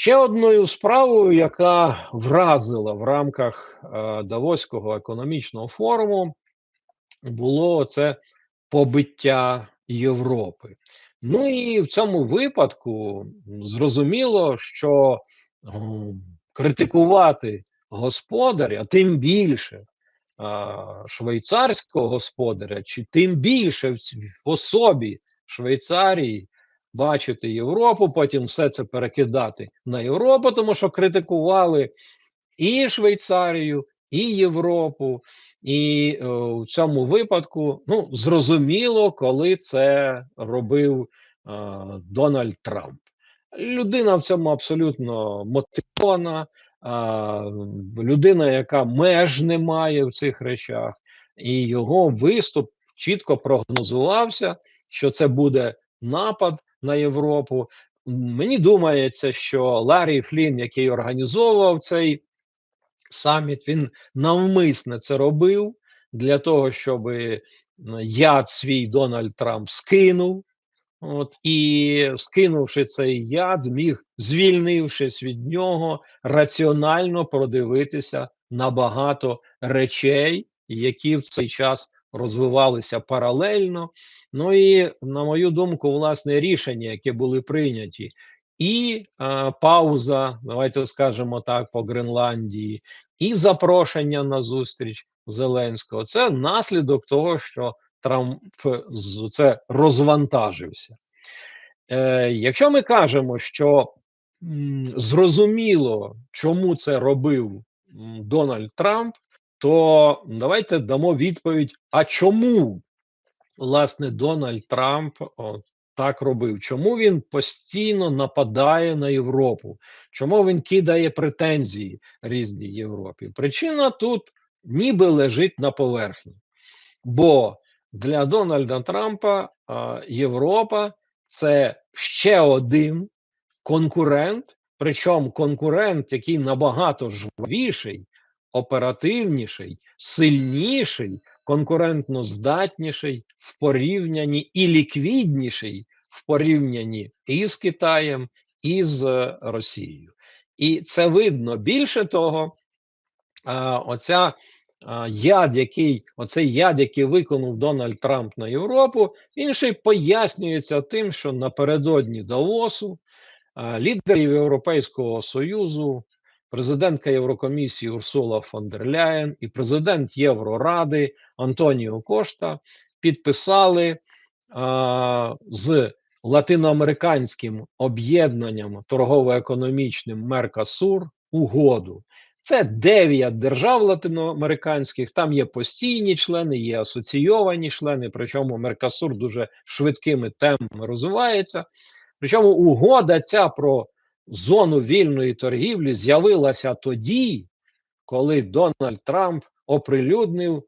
Ще одною справою, яка вразила в рамках е, Давоського економічного форуму, було це побиття Європи. Ну і в цьому випадку зрозуміло, що критикувати господаря, тим більше швейцарського господаря, чи тим більше в особі Швейцарії бачити Європу, потім все це перекидати на Європу, тому що критикували і Швейцарію, і Європу. І е, в цьому випадку ну зрозуміло, коли це робив е, Дональд Трамп. Людина в цьому абсолютно мотивована, е, людина, яка меж не має в цих речах, і його виступ чітко прогнозувався, що це буде напад на Європу. Мені думається, що Ларі Флін, який організовував цей саміт, він навмисне це робив для того, щоб яд свій Дональд Трамп скинув. От, І скинувши цей яд, міг, звільнившись від нього, раціонально продивитися на багато речей, які в цей час розвивалися паралельно. Ну і, на мою думку, власне рішення, які були прийняті, і е, пауза, давайте скажемо так, по Гренландії, і запрошення на зустріч Зеленського це наслідок того, що Трамп це розвантажився. Е, Якщо ми кажемо, що м, зрозуміло, чому це робив Дональд Трамп, то давайте дамо відповідь: а чому власне Дональд Трамп от, так робив? Чому він постійно нападає на Європу? Чому він кидає претензії різній Європі? Причина тут ніби лежить на поверхні, бо для Дональда Трампа а, Європа це ще один конкурент, причому конкурент, який набагато жвавіший, оперативніший, сильніший, конкурентно здатніший в порівнянні і ліквідніший в порівнянні і з Китаєм, і з е, Росією. І це видно більше того, оця яд, який оцей яд, який виконав Дональд Трамп на Європу, він ще й пояснюється тим, що напередодні Давосу лідерів Європейського Союзу президентка Єврокомісії Урсула фон дер Ляєн і президент Євроради Антоніо Кошта підписали а, з латиноамериканським об'єднанням торгово-економічним Меркасур угоду. Це дев'ять держав латиноамериканських, там є постійні члени, є асоційовані члени, причому Меркасур дуже швидкими темпами розвивається. Причому угода ця про зону вільної торгівлі з'явилася тоді, коли Дональд Трамп оприлюднив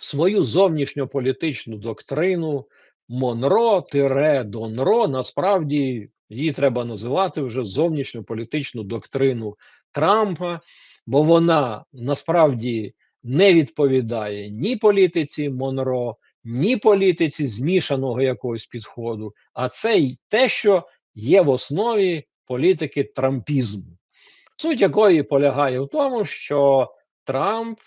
свою зовнішньополітичну доктрину Монро тире Донро. Насправді її треба називати вже зовнішньополітичну доктрину Трампа, бо вона насправді не відповідає ні політиці Монро, ні політиці змішаного якогось підходу, а це й те, що є в основі політики трампізму, суть якої полягає в тому, що Трамп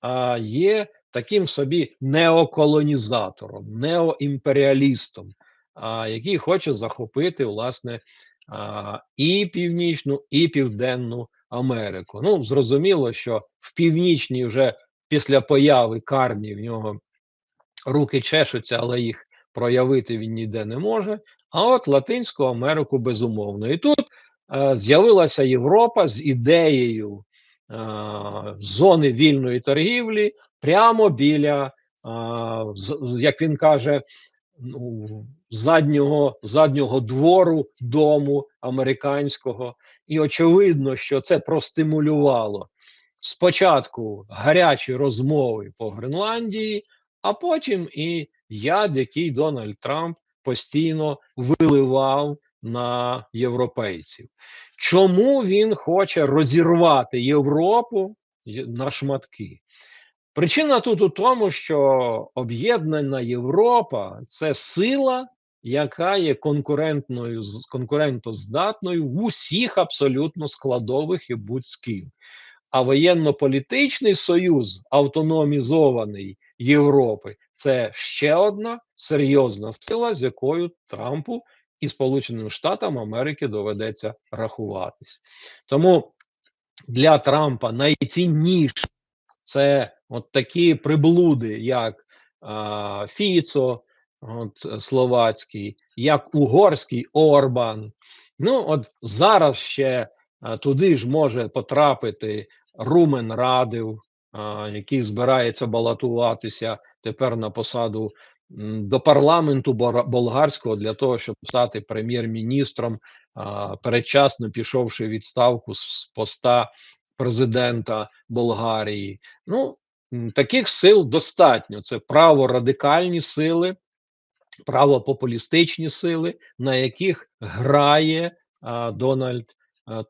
а, є таким собі неоколонізатором, неоімперіалістом, а, який хоче захопити власне а, і Північну, і Південну Америку. Ну, зрозуміло, що в північній вже після появи карні в нього руки чешуться, але їх проявити він ніде не може. А от Латинську Америку безумовно. І тут е, з'явилася Європа з ідеєю е, зони вільної торгівлі прямо біля, е, як він каже, ну, заднього, заднього двору дому американського. І очевидно, що це простимулювало спочатку гарячі розмови по Гренландії, а потім і яд, який Дональд Трамп постійно виливав на європейців. Чому він хоче розірвати Європу на шматки? Причина тут у тому, що об'єднана Європа це сила, яка є конкурентною конкурентоздатною в усіх абсолютно складових і будь-з ким. А воєнно-політичний союз автономізований Європи це ще одна серйозна сила, з якою Трампу і Сполученим Штатам Америки доведеться рахуватись. Тому для Трампа найцінніше це от такі приблуди, як а, Фіцо, от, словацький, як угорський Орбан. Ну, от зараз ще а, туди ж може потрапити Румен Радив, а, який збирається балотуватися тепер на посаду до парламенту болгарського для того, щоб стати прем'єр-міністром, передчасно пішовши відставку з поста президента Болгарії. Ну таких сил достатньо. Це праворадикальні сили, правопопулістичні сили, на яких грає Дональд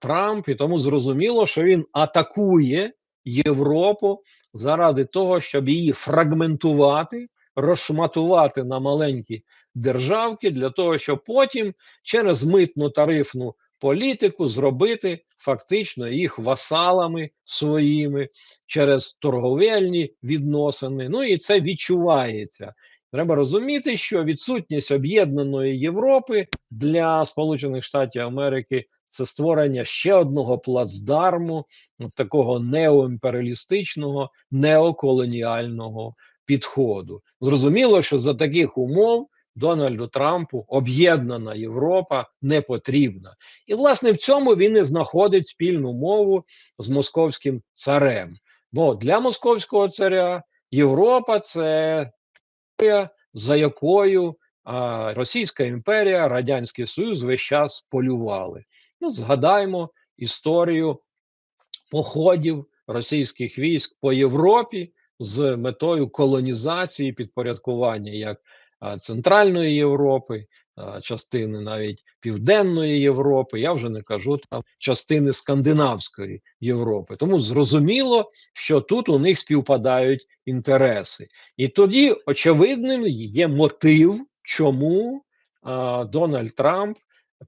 Трамп, і тому зрозуміло, що він атакує Європу заради того, щоб її фрагментувати розшматувати на маленькі державки для того, щоб потім через митну тарифну політику зробити фактично їх васалами своїми через торговельні відносини. Ну і це відчувається. Треба розуміти, що відсутність об'єднаної Європи для Сполучених Штатів Америки це створення ще одного плацдарму, такого неоімперіалістичного, неоколоніального підходу. Зрозуміло, що за таких умов Дональду Трампу об'єднана Європа не потрібна. І, власне, в цьому він і знаходить спільну мову з московським царем. Бо для московського царя Європа це за якою а, Російська імперія, Радянський Союз весь час полювали. Ну, згадаємо історію походів російських військ по Європі з метою колонізації підпорядкування як Центральної Європи, частини навіть Південної Європи, я вже не кажу там частини Скандинавської Європи. Тому зрозуміло, що тут у них співпадають інтереси. І тоді очевидним є мотив, чому а, Дональд Трамп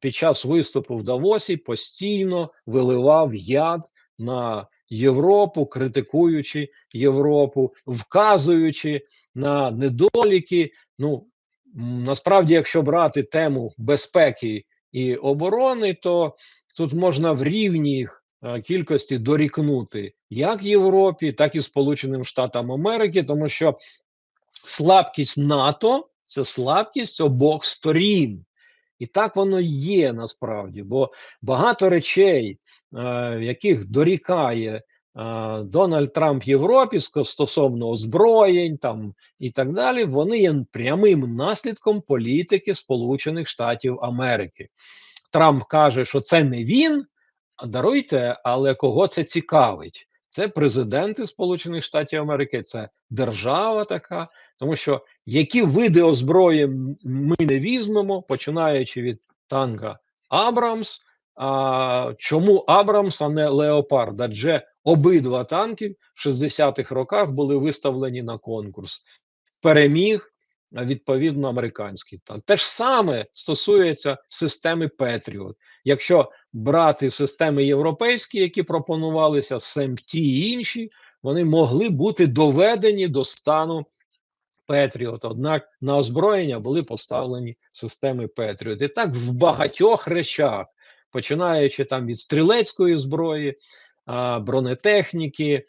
під час виступу в Давосі постійно виливав яд на Європу, критикуючи Європу, вказуючи на недоліки. Ну насправді, якщо брати тему безпеки і оборони, то тут можна в рівній е, кількості дорікнути як Європі, так і Сполученим Штатам Америки, тому що слабкість НАТО це слабкість обох сторін. І так воно є насправді, бо багато речей, е, яких дорікає Дональд Трамп Європі стосовно озброєнь там і так далі, вони є прямим наслідком політики Сполучених Штатів Америки. Трамп каже, що це не він, даруйте, але кого це цікавить? Це президенти Сполучених Штатів Америки, це держава така, тому що які види озброї ми не візьмемо, починаючи від танка Абрамс. А чому Абрамс, а не Леопард? Адже обидва танки в 60-х роках були виставлені на конкурс. Переміг відповідно американський танк. Те ж саме стосується системи Петріот. Якщо брати системи європейські, які пропонувалися, СМТ і інші, вони могли бути доведені до стану Петріот. Однак на озброєння були поставлені системи Петріот. І так в багатьох речах, починаючи там від стрілецької зброї, бронетехніки,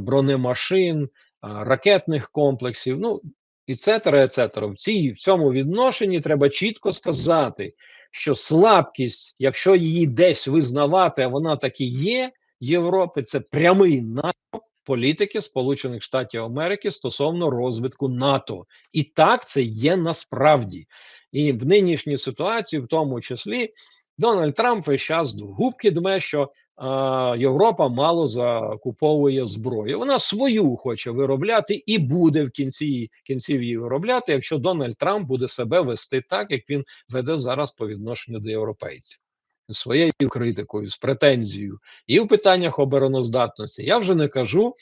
бронемашин, ракетних комплексів. ну і цетера, ецетера. В цій в цьому відношенні треба чітко сказати, що слабкість, якщо її десь визнавати, а вона таки є Європи, це прямий натяк політики Сполучених Штатів Америки стосовно розвитку НАТО, і так це є насправді. І в нинішній ситуації, в тому числі, Дональд Трамп весь час в губки дме, що а, Європа мало закуповує зброю. Вона свою хоче виробляти і буде в кінці кінців її виробляти, якщо Дональд Трамп буде себе вести так, як він веде зараз по відношенню до європейців своєю критикою, з претензією і в питаннях обороноздатності. Я вже не кажу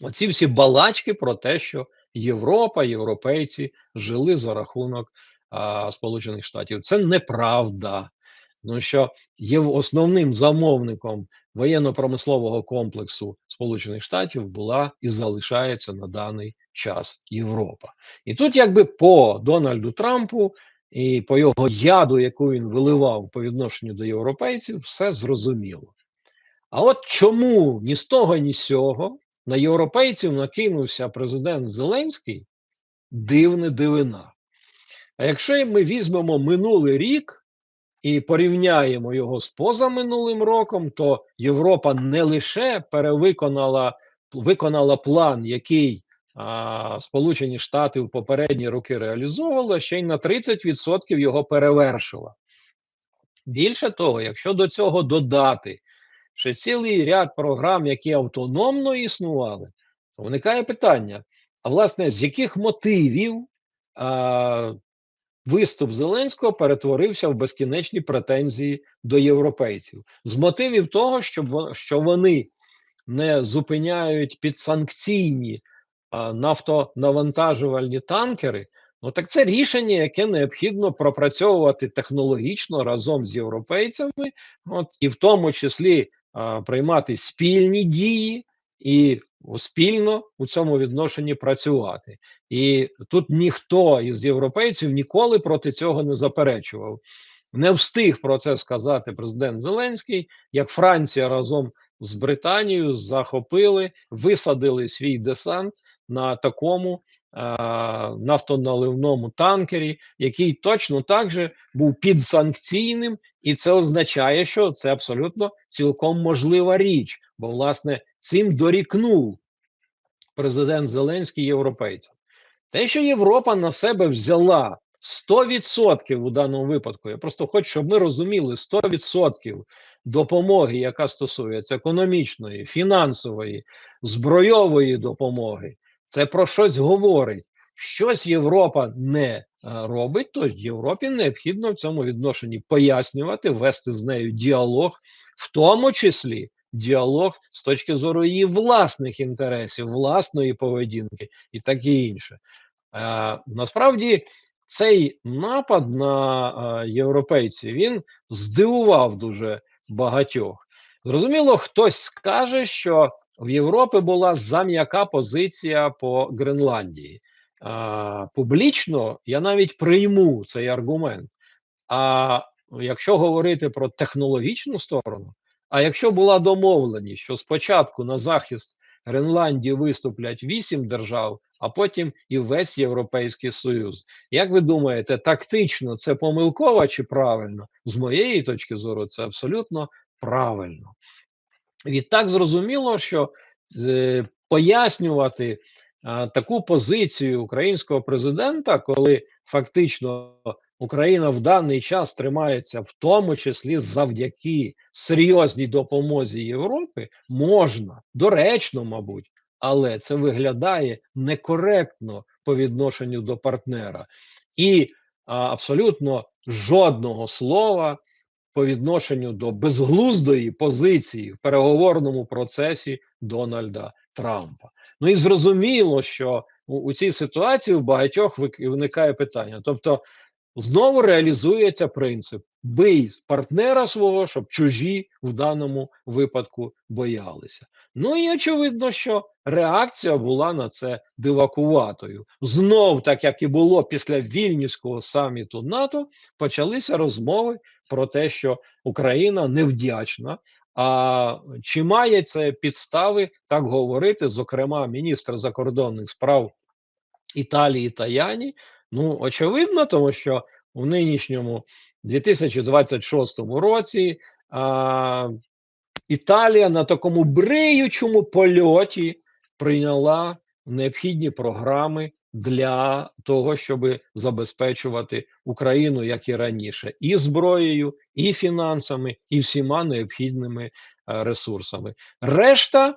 оці всі балачки про те, що Європа, європейці жили за рахунок а, Сполучених Штатів. Це неправда. Ну що є основним замовником воєнно-промислового комплексу Сполучених Штатів була і залишається на даний час Європа. І тут, якби по Дональду Трампу і по його яду, яку він виливав по відношенню до європейців, все зрозуміло. А от чому ні з того, ні з сього на європейців накинувся президент Зеленський, дивне дивина. А якщо ми візьмемо минулий рік і порівняємо його з позаминулим роком, то Європа не лише перевиконала виконала план, який а, Сполучені Штати в попередні роки реалізовували, ще й на 30% його перевершила. Більше того, якщо до цього додати ще цілий ряд програм, які автономно існували, то виникає питання: а власне, з яких мотивів а, виступ Зеленського перетворився в безкінечні претензії до європейців? З мотивів того, щоб що вони не зупиняють підсанкційні нафтонавантажувальні танкери. Ну так це рішення, яке необхідно пропрацьовувати технологічно разом з європейцями, от і в тому числі а, приймати спільні дії і спільно у цьому відношенні працювати. І тут ніхто із європейців ніколи проти цього не заперечував. Не встиг про це сказати президент Зеленський, як Франція разом з Британією захопили, висадили свій десант на такому нафтоналивному танкері, який точно так же був підсанкційним, і це означає, що це абсолютно цілком можлива річ, бо власне цим дорікнув президент Зеленський європейцям. Те, що Європа на себе взяла 100% у даному випадку, я просто хочу, щоб ми розуміли 100% допомоги, яка стосується економічної, фінансової, збройової допомоги, це про щось говорить. Щось Європа не е, робить, то Європі необхідно в цьому відношенні пояснювати, вести з нею діалог, в тому числі діалог з точки зору її власних інтересів, власної поведінки і таке інше. Е, Насправді цей напад на е, європейців він здивував дуже багатьох. Зрозуміло, хтось скаже, що в Європі була зам'яка позиція по Гренландії. А, Публічно я навіть прийму цей аргумент. А якщо говорити про технологічну сторону, а якщо була домовленість, що спочатку на захист Гренландії виступлять вісім держав, а потім і весь Європейський Союз. Як ви думаєте, тактично це помилково чи правильно? З моєї точки зору, це абсолютно правильно. Відтак зрозуміло, що е, пояснювати е, таку позицію українського президента, коли фактично Україна в даний час тримається, в тому числі завдяки серйозній допомозі Європи, можна доречно, мабуть, але це виглядає некоректно по відношенню до партнера, і а, абсолютно жодного слова по відношенню до безглуздої позиції в переговорному процесі Дональда Трампа. Ну і зрозуміло, що у, у цій ситуації у багатьох виникає питання. Тобто, знову реалізується принцип: бий партнера свого, щоб чужі в даному випадку боялися. Ну і очевидно, що реакція була на це дивакуватою. Знов, так як і було після вільнівського саміту НАТО, почалися розмови про те, що Україна невдячна. А чи має це підстави так говорити? Зокрема, міністр закордонних справ Італії Таяні? Ну, очевидно, тому що у нинішньому 2026 році а, Італія на такому бриючому польоті прийняла необхідні програми для того, щоб забезпечувати Україну як і раніше, і зброєю, і фінансами, і всіма необхідними е, ресурсами. Решта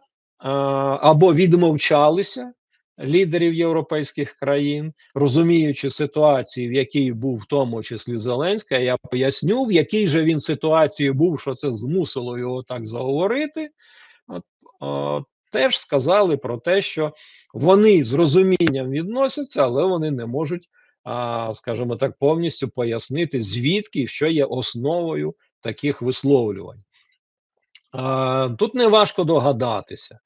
або відмовчалися лідерів європейських країн, розуміючи ситуацію, в якій був в тому числі Зеленська, я поясню, в якій же він ситуації був, що це змусило його так заговорити. От, от, теж сказали про те, що вони з розумінням відносяться, але вони не можуть а, скажімо так, повністю пояснити, звідки що є основою таких висловлювань. А, Тут не важко догадатися.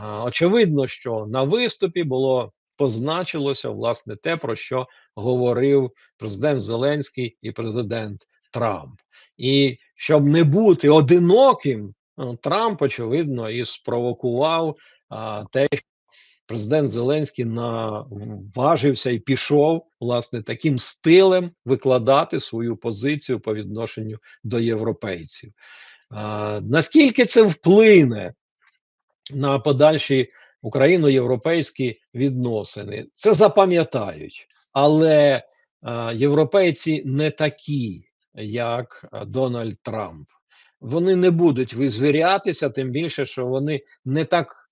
Очевидно, що на виступі було позначилося власне те, про що говорив президент Зеленський і президент Трамп. І щоб не бути одиноким, ну, Трамп, очевидно, і спровокував а, те, що президент Зеленський наважився і пішов власне таким стилем викладати свою позицію по відношенню до європейців. А, Наскільки це вплине на подальші україно-європейські відносини? Це запам'ятають, але а, європейці не такі, як Дональд Трамп. Вони не будуть визвірятися, тим більше, що вони не так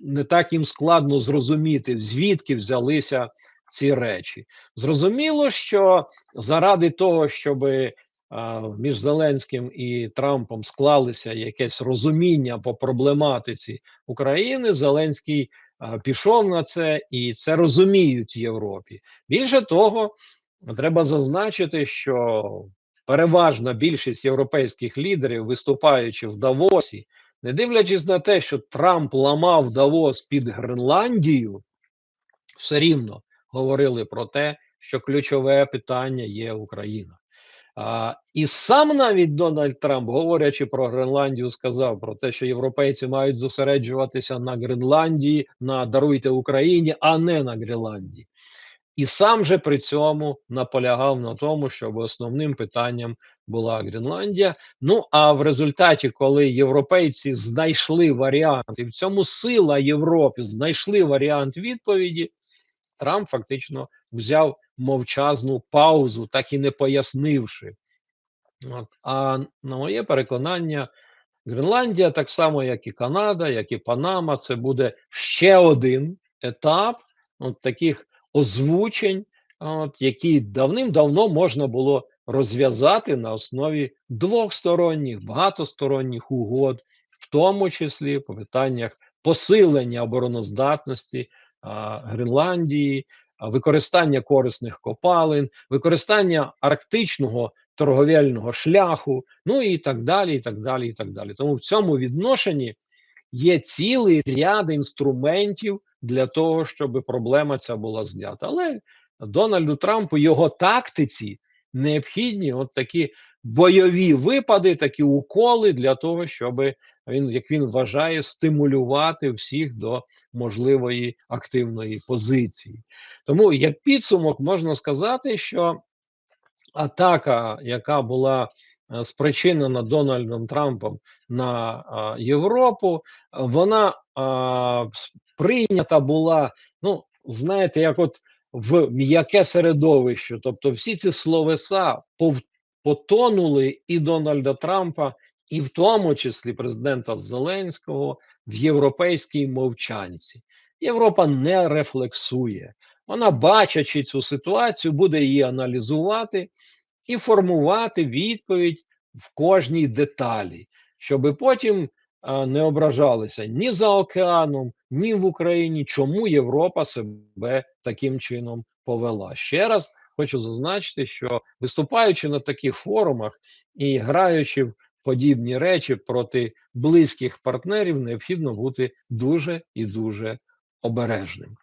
не так їм складно зрозуміти, звідки взялися ці речі. Зрозуміло, що заради того, щоб між Зеленським і Трампом склалися якесь розуміння по проблематиці України, Зеленський пішов на це і це розуміють в Європі. Більше того, треба зазначити, що переважна більшість європейських лідерів, виступаючи в Давосі, не дивлячись на те, що Трамп ламав Давос під Гренландію, все рівно говорили про те, що ключове питання є Україна. І сам навіть Дональд Трамп, говорячи про Гренландію, сказав про те, що європейці мають зосереджуватися на Гренландії, на даруйте Україні, а не на Гренландії. І сам же при цьому наполягав на тому, щоб основним питанням була Гренландія. Ну а в результаті, коли європейці знайшли варіант, і в цьому сила Європи знайшли варіант відповіді, Трамп фактично взяв мовчазну паузу, так і не пояснивши. А на моє переконання, Гренландія, так само, як і Канада, як і Панама, це буде ще один етап от таких озвучень, от, які давним-давно можна було розв'язати на основі двохсторонніх, багатосторонніх угод, в тому числі по питаннях посилення обороноздатності а, Гренландії, використання корисних копалин, використання арктичного торговельного шляху, ну і так далі. і так далі, і так далі. Тому в цьому відношенні є цілий ряд інструментів для того, щоб проблема ця була знята. Але Дональду Трампу його тактиці необхідні от такі бойові випади, такі уколи для того, щоб він, як він вважає, стимулювати всіх до можливої активної позиції. Тому як підсумок можна сказати, що атака, яка була е, спричинена Дональдом Трампом на Європу, вона прийнята була, ну, знаєте, як от в м'яке середовище. Тобто, всі ці словеса потонули і Дональда Трампа, і в тому числі президента Зеленського в європейській мовчанці. Європа не рефлексує. Вона, бачачи цю ситуацію, буде її аналізувати і формувати відповідь в кожній деталі, щоб потім не ображалися ні за океаном, ні в Україні, чому Європа себе таким чином повела. Ще раз хочу зазначити, що виступаючи на таких форумах і граючи в подібні речі проти близьких партнерів, необхідно бути дуже і дуже обережним.